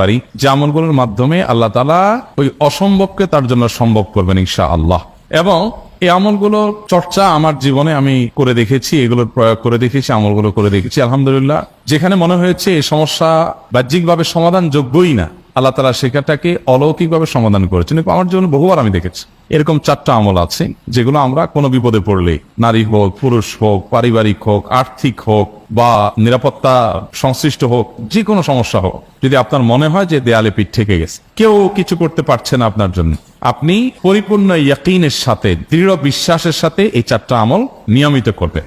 পারি, যে আমলগুলোর মাধ্যমে আল্লাহ তালা ওই অসম্ভবকে তার জন্য সম্ভব করবেন ইনশা আল্লাহ এবং এই আমলগুলো চর্চা আমার জীবনে আমি করে দেখেছি এগুলোর প্রয়োগ করে দেখেছি, আমলগুলো করে দেখেছি, আলহামদুলিল্লাহ। যেখানে মনে হয়েছে এই সমস্যা বাহ্যিকভাবে সমাধান যোগ্যই না। আল্লাহ তালা সেখানটাকে অলৌকিকভাবে সমাধান করেছেন। আমার জীবনে বহুবার আমি দেখেছি। এরকম চারটা আমল আছে, যেগুলো আমরা কোনো বিপদে পড়লে, নারী হোক, পুরুষ হোক, পারিবারিক হোক, আর্থিক হোক বা নিরাপত্তা সংশ্লিষ্ট হোক যে কোনো সমস্যা হোক, যদি আপনার মনে হয় যে দেয়ালে পিঠ থেকে গেছে, কেউ কিছু করতে পারছে না আপনার জন্য, আপনি পরিপূর্ণ ইয়াকিনের সাথে, দৃঢ় বিশ্বাসের সাথে এই চারটা আমল নিয়মিত করবেন।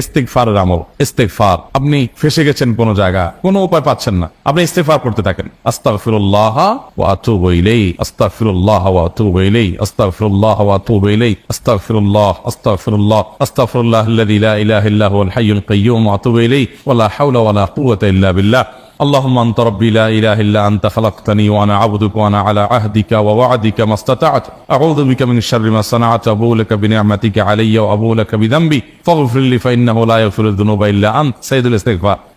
ইস্তেকফারের আমল ইস্তেকফার আপনি ফেসে গেছেন কোন জায়গা কোনো উপায় পাচ্ছেন না আপনি ইস্তেকফার করতে থাকেন আস্তাগফিরুল্লাহ ওয়া আতুবু ইলাইহি আস্তাগফিরুল্লাহ ওয়া আতুবু ইলাইহি আস্তাগফিরুল্লাহ ওয়া আতুবু ইলাইহি আস্তাগফিরুল্লাহ আস্তাগফিরুল্লাহ আস্তাগফিরুল্লাহ আল্লাযী লা ইলাহা ইল্লা হুয়াল হাইয়ুল কাইয়্যুম ওয়া আতুবু ইলাইহি ওয়া লা হাওলা ওয়া লা কুওয়াতা ইল্লা বিল্লাহ اللهم انت ربي لا اله الا انت خلقتني وانا عبدك وانا على عهدك ووعدك ما استطعت اعوذ بك من شر ما صنعت ابو لك بنعمتك علي وابو لك بذنبي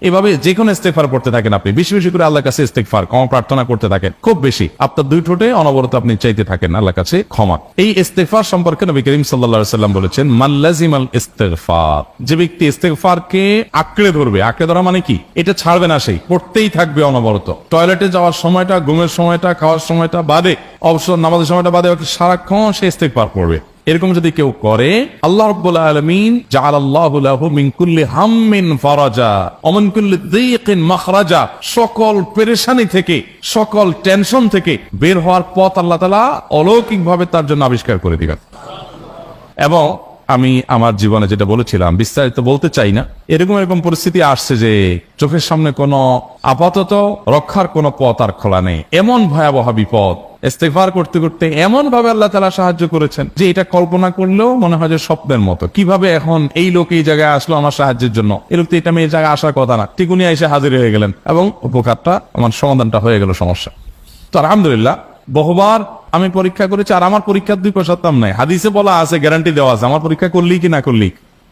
এভাবে যে কোনো করতে থাকেন আপনি। বেশি বেশি করে কাছে ক্ষমা প্রার্থনা করতে থাকেন। খুব বেশি। আপনার দুই ঠোঁটে অনবরত আপনি চাইতে থাকেন কাছে ক্ষমা। এই সম্পর্কে নবী করিম সাল্লাম বলেছেন, মান লাজিমাল যে ব্যক্তি ইস্তিগফারকে আঁকড়ে ধরবে, আঁকড়ে ধরা মানে কি? এটা ছাড়বে না সেই পড়তেই থাকবে অনবরত। টয়লেটে যাওয়ার সময়টা, ঘুমের সময়টা, খাওয়ার সময়টা বাদে, অবসর নামাজের সময়টা বাদে, সারাক্ষণ সে ইস্তেকবার পড়বে। এরকম যদি কেউ করে, আল্লাহ সকল পেরেশানি থেকে, সকল টেনশন থেকে বের হওয়ার পথ আল্লাহ তাআলা অলৌকিকভাবে তার জন্য আবিষ্কার করে দিবেন। এবং আমি আমার জীবনে যেটা বলেছিলাম, বিস্তারিত বলতে চাই না, এরকম এরকম পরিস্থিতি আসছে যে চোখের সামনে কোনো আপাতত রক্ষার কোনো পথ আর খোলা নেই। এমন ভয়াবহ বিপদ ইস্তেগফার করতে করতে এমন ভাবে আল্লাহ তালা সাহায্য করেছেন যে এটা কল্পনা করলেও মনে হয় যে স্বপ্নের মতো। কীভাবে এখন এই লোক এই জায়গায় আসলো আমার সাহায্যের জন্য? এই লোক তো এটা মেয়ে জায়গায় আসার কথা না। ঠিক উনি এসে হাজির হয়ে গেলেন এবং উপকারটা আমার সমাধানটা হয়ে গেল সমস্যা। তো আলহামদুলিল্লাহ, বহুবার আমি পরীক্ষা করেছি আর আমার পরীক্ষার দুই পয়সার নাই। হাদিসে বলা আছে গ্যারান্টি দেওয়া আছে। আমার পরীক্ষা করলি কি না করলি?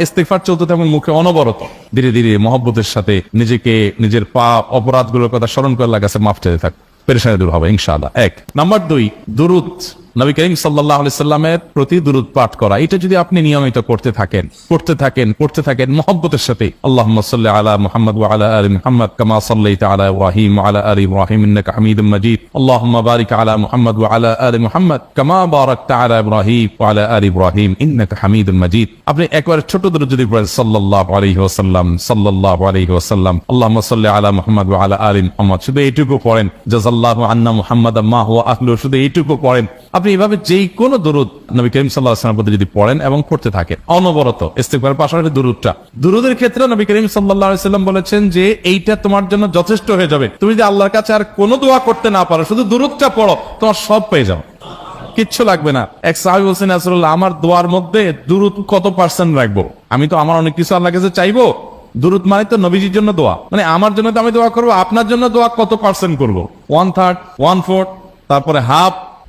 ইস্তেগফার চলতে তেমন মুখে অনবরত। ধীরে ধীরে মহব্বতের সাথে নিজেকে, নিজের পাপ অপরাধগুলোর কথা স্মরণ করে লাগাছে মাফ চাইতে থাক। পেরেশানি দূর হবে, ইনশাআল্লাহ। এক, নাম্বার দুই, দুরুদ। নবী করিম সাল্লাহ সাল্লামের প্রতি দুরুদ পাঠ করা। এটা যদি আপনি নিয়মিত করতে থাকেন করতে থাকেন করতে থাকেন, মহব্বতের সাথে আল্লাহ সাল্লি আলা মুহাম্মদ আলা আলি মুহাম্মদ কামা সাল্লাইতা আলা ইব্রাহিম ওয়া আলা আলি ইন্নাকা হামিদুম মাজিদ। আল্লাহুম্মা বারিক আলা মুহাম্মদ আলা আলি মুহাম্মদ কামা বারাকতা আলা ইব্রাহিম আলা আলি ইব্রাহিম, ইন্নাকা হামিদুম মাজিদ। আপনি একবার ছোট দূরে যদি পড়েন, সাল্লাল্লাহু আলাইহি ওয়াসাল্লাম, সাল্লাল্লাহু আলাইহি ওয়াসাল্লাম, আল্লাহুম্মা সাল্লি আলা মুহাম্মদ আলা আলি মুহাম্মদ, শুধু এইটুকু পড়েন। জাযাল্লাহু আন্না মুহাম্মাদাম মা হুয়া আহলু শুধু এইটুকু পড়েন। আপনি এভাবে যেই কোনো দরুদ নবী করিম সাল্লাহ আসলামের প্রতি যদি পড়েন এবং পড়তে থাকেন, অনবরত ইস্তেকবার পাশাপাশি দরুদটা। দরুদের ক্ষেত্রে নবী করিম সাল্লাহ সাল্লাম বলেছেন যে এইটা তোমার জন্য যথেষ্ট হয়ে যাবে। তুমি যদি আল্লাহর কাছে আর কোনো দোয়া করতে না পারো, শুধু দরুদটা পড়ো, তোমার সব পেয়ে যাও। কিচ্ছু লাগবে না। এক সাহেব হোসেন আসরুল্লাহ আমার দোয়ার মধ্যে দূরত কত পার্সেন্ট রাখব? আমি তো, আমার অনেক কিছু আল্লাহ কাছে চাইব। দূরত মানে তো নবীজির জন্য দোয়া। মানে আমার জন্য তো আমি দোয়া করব, আপনার জন্য দোয়া কত পার্সেন্ট করব? ওয়ান থার্ড ওয়ান ফোর্থ তারপরে হাফ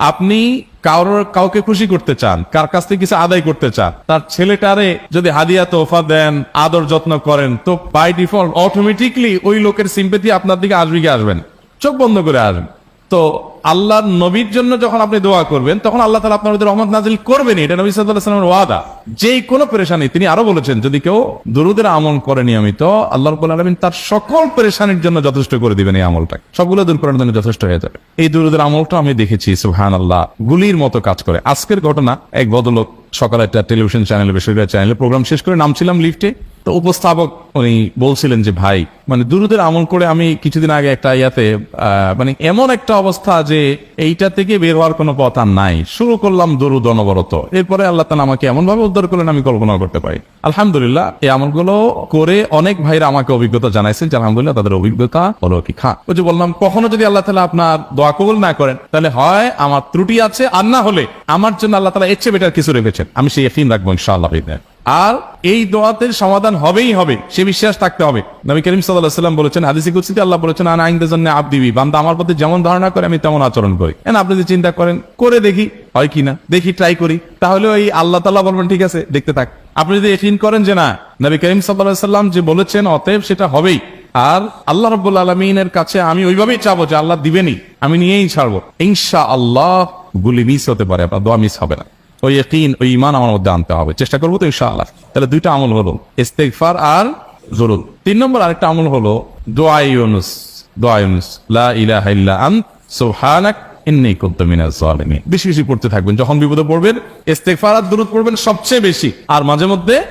আপনি কারোর কাউকে খুশি করতে চান, কার কাছ থেকে কিছু আদায় করতে চান, তার ছেলেটারে যদি হাদিয়া তোফা দেন, আদর যত্ন করেন, তো বাই ডিফল্ট অটোমেটিকলি ওই লোকের সিম্পেথি আপনার দিকে আসবে আসবেন চোখ বন্ধ করে আসবেন তো আল্লাহর নবীর জন্য যখন আপনি দোয়া করবেন, তখন আল্লাহ তালা আপনার রহমত নাজিল করবেন এটা নবী সাল্লামের ওয়াদা। যেই কোনো পেরেশানি, তিনি আরও বলেছেন, যদি কেউ দুরুদের আমল করে নিয়মিত, আল্লাহ আলমিন তার সকল পেরেশানির জন্য যথেষ্ট করে দিবেন এই আমলটা। সবগুলো দূর করার জন্য যথেষ্ট হয়ে যাবে। এই দুরুদের আমলটা আমি দেখেছি সুহান আল্লাহ গুলির মতো কাজ করে। আজকের ঘটনা, এক বদলোক সকালে একটা টেলিভিশন চ্যানেলে, বেসরকারি চ্যানেলে প্রোগ্রাম শেষ করে নামছিলাম লিফটে। তো উপস্থাপক উনি বলছিলেন যে, ভাই মানে দুরুদের আমল করে আমি কিছুদিন আগে একটা ইয়াতে মানে এমন একটা অবস্থা যে এইটা থেকে বের হওয়ার কোনো পথ আর নাই। শুরু করলাম দরুদ অনবরত। এরপরে আল্লাহ তালা আমাকে এমন ভাবে উদ্ধার করলেন, আমি কল্পনা করতে পারি আলহামদুলিল্লাহ, এই আমলগুলো করে অনেক ভাইরা আমাকে অভিজ্ঞতা জানাইছেন যে, আলহামদুলিল্লাহ, তাদের অভিজ্ঞতা হলো কি খা ওই যে বললাম, কখনো যদি আল্লাহ তালা আপনার দোয়া কবুল না করেন, তাহলে হয় আমার ত্রুটি আছে, আর না হলে আমার জন্য আল্লাহ তালা এর চেয়ে বেটার কিছু রেখেছেন। আমি সেই এফিন রাখব ইনশাআল্লাহ। আর এই দোয়াতের সমাধান হবেই হবে, সে বিশ্বাস থাকতে হবে। নবী করিম সাল্লাহ সাল্লাম বলেছেন, হাদিসি কুৎসিতে আল্লাহ বলেছেন, আনা আইনদের জন্য আপ দিবি বান্দা আমার প্রতি যেমন ধারণা করে, আমি তেমন আচরণ করি। এন, আপনি যদি চিন্তা করেন, করে দেখি, হয় কিনা দেখি ট্রাই করি। তাহলে ওই আল্লাহ তাল্লাহ বলবেন, ঠিক আছে, দেখতে থাক। আপনি যদি এফিন করেন যে না, নবী করিম সাল্লাহ সাল্লাম যে বলেছেন, অতএব সেটা হবেই। আর আল্লাহ রব্বুল আলমিনের কাছে আমি ওইভাবেই চাবো যে আল্লাহ দিবেনি আমি নিয়েই ছাড়বো। ইনশা আল্লাহ গুলি মিস হতে পারে, আপনার দোয়া মিস হবে না। ওই ইকিন ওই ইমান আমার মধ্যে আনতে হবে। চেষ্টা করব তো ইনশাআল্লাহ। তাহলে দুইটা আমল হলো ইস্তেকফার আর জরুর তিন নম্বর আরেকটা আমল হলো, দোয়া ইউনুস, দোয়া লা ইলাহা ইল্লা আন সুবহানাক বেশি বেশি পড়তে থাকবেন। যখন বিপদে পড়বেন ইস্তেগফার আর দুরূদ পড়বেন সবচেয়ে বেশি। আর মাঝে মধ্যে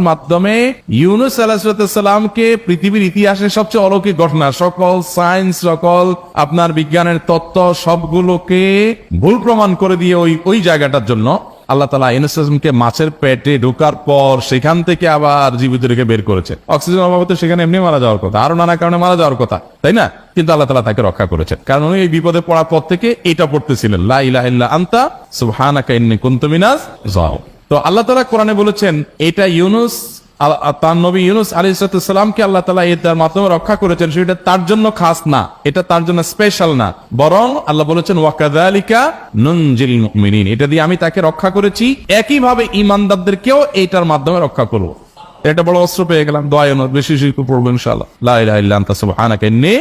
মাধ্যমে ইউনুস পৃথিবীর ইতিহাসের সবচেয়ে অলৌকিক ঘটনা, সকল সায়েন্স, সকল আপনার বিজ্ঞানের তত্ত্ব, সবগুলোকে ভুল প্রমাণ করে দিয়ে ওই ওই জায়গাটার জন্য আল্লাহ তালা ইউনুসকে মাছের পেটে ঢোকার পর সেখান থেকে আবার জীবিত রেখে বের করেছে। অক্সিজেন অভাবে তো সেখানে এমনি মারা যাওয়ার কথা আরও নানা কারণে মারা যাওয়ার কথা, তাই না? কিন্তু আল্লাহ তালা তাকে রক্ষা করেছেন। কারণ উনি এই বিপদে পড়ার পর থেকে এটা পড়তেছিলেন লাইলা আন্তা সুহানা ইন্নী কুনতু যাও তো আল্লাহ তালা কোরআনে বলেছেন, এটা ইউনুস তার নবী ইউনুস আলী সালামকে আল্লাহ তালা তার মাধ্যমে রক্ষা করেছেন, সেটা তার জন্য খাস না, এটা তার জন্য স্পেশাল না। বরং আল্লাহ বলেছেন ওয়াকাদালিকা নুনজিল এটা দিয়ে আমি তাকে রক্ষা করেছি একই ভাবে ইমানদারদেরকেও এটার মাধ্যমে রক্ষা করব। এটা বড় অস্ত্র পেয়ে গেলাম, দোয়া বেশি শিল্প পড়ব ইনশাল্লাহ লাইলা ইলাহা ইল্লা আনতা, সুবহানাকা, ইন্নী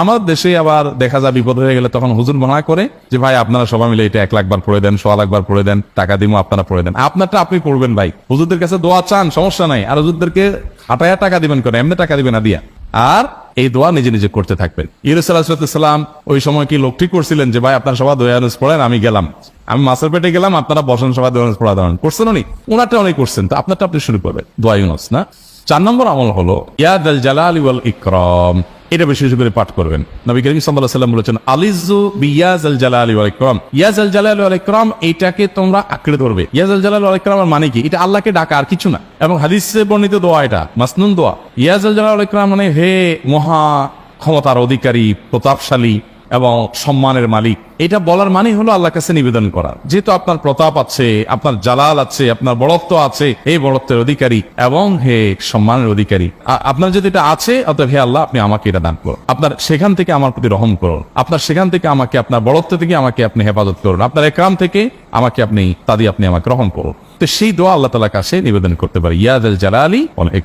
আমার দেশে আবার দেখা যায় বিপদ হয়ে গেলে তখন হুজুর মানা করে যে, ভাই, আপনারা সবাই মিলে এটা এক লাখ বার পড়ে দেন সোয়া লাখ বার পড়ে দেন, টাকা দিমো, আপনারা পড়ে দেন। আপনারটা আপনি পড়বেন ভাই। হুজুরদের কাছে দোয়া চান, সমস্যা নাই। আর হুজুরদেরকে হাটায়া টাকা দিবেন করে এমনি টাকা দিবেন না, দিয়া। আর এই দোয়া নিজে নিজে করতে থাকবেন। ইরসালাম ওই সময় কি লোক ঠিক করছিলেন যে, ভাই, আপনার সবাই দোয়া আনুস পড়েন, আমি গেলাম। আমি মাছের পেটে গেলাম, আপনারা বসেন, সবাই দোয়া আনুস পড়া দেওয়ান করছেন উনি। ওনারটা উনি করছেন। তো আপনারটা আপনি শুরু করবেন। দোয়া ইউনুস, না? চার নম্বর আমল হলো ইয়াদ জালাল ইকরাম। এটা বেশি বেশি করে পাঠ করবেন। নবী করিম আলাইহি সাল্লাম বলেছেন আলিজু বিয়াজ আল জালা আলী আলাইক্রম ইয়াজ আল জালা আলী আলাইক্রম এইটাকে তোমরা আঁকড়ে ধরবে। ইয়াজ আল জালালি ওয়াল ইকরাম মানে কি? এটা আল্লাহকে ডাকা আর কিছু না। এবং হাদিসে বর্ণিত দোয়া এটা, মাসনুন দোয়া। ইয়াজ আল জালা আলাইক্রম মানে হে মহা ক্ষমতার অধিকারী, প্রতাপশালী এবং সম্মানের মালিক। এটা বলার মানে হলো আল্লাহর কাছে নিবেদন করা। যেহেতু আপনার প্রতাপ আছে, আপনার জালাল আছে, আপনার বড়ত্ব আছে এই বড়ত্বের অধিকারী এবং হে সম্মানের অধিকারী। আপনার যদি এটা আছে, অতএব হে আল্লাহ, আপনি আমাকে এটা দান করুন। আপনার সেখান থেকে আমার প্রতি রহম করুন। আপনার সেখান থেকে আমাকে, আপনার বড়ত্ব থেকে আমাকে আপনি হেফাজত করুন। আপনার একরাম থেকে আমাকে আপনি তাদি আপনি আমাকে রহম করুন। তো সেই দোয়া আল্লাহ তালা কাছে নিবেদন করতে পারে। ইয়াদ জালালি অনেক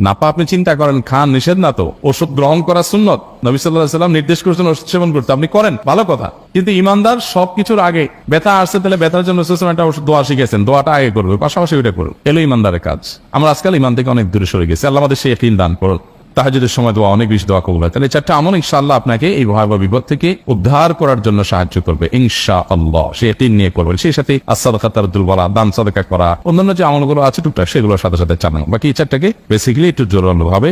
নাপা, আপনি চিন্তা করেন, খান নিষেধ না তো? ওষুধ গ্রহণ করা সুন্নত? নবী সাল্লাম নির্দেশ করেছেন ওষুধ সেবন করতে। আপনি করেন, ভালো কথা। কিন্তু ইমানদার সবকিছুর আগে ব্যথা আসছে, তাহলে ব্যথার জন্য একটা ওষুধ দোয়া শিখেছেন দোয়াটা আগে করবে, পাশাপাশি ওইটা করুন। এলো ইমানদারের কাজ। আমরা আজকাল ইমান থেকে অনেক দূরে সরে গেছি। আল্লাহ আমাদের সে ফিল দান করুন। তাহাজুদের সময় দোয়া অনেক বেশি দোয়া কবুল হয়। তাহলে চারটা আমল ইনশাআল্লাহ আপনাকে এই ভয়াবহ বিপদ থেকে উদ্ধার করার জন্য সাহায্য করবে ইনশা আল্লাহ সে তিন নিয়ে করবেন। সেই সাথে আসাদ খাতার বলা, দান সাদাকা করা, অন্যান্য যে আমলগুলো আছে টুকটাক, সেগুলোর সাথে সাথে চালানো। বাকি এই চারটাকে বেসিক্যালি একটু জোরালো ভাবে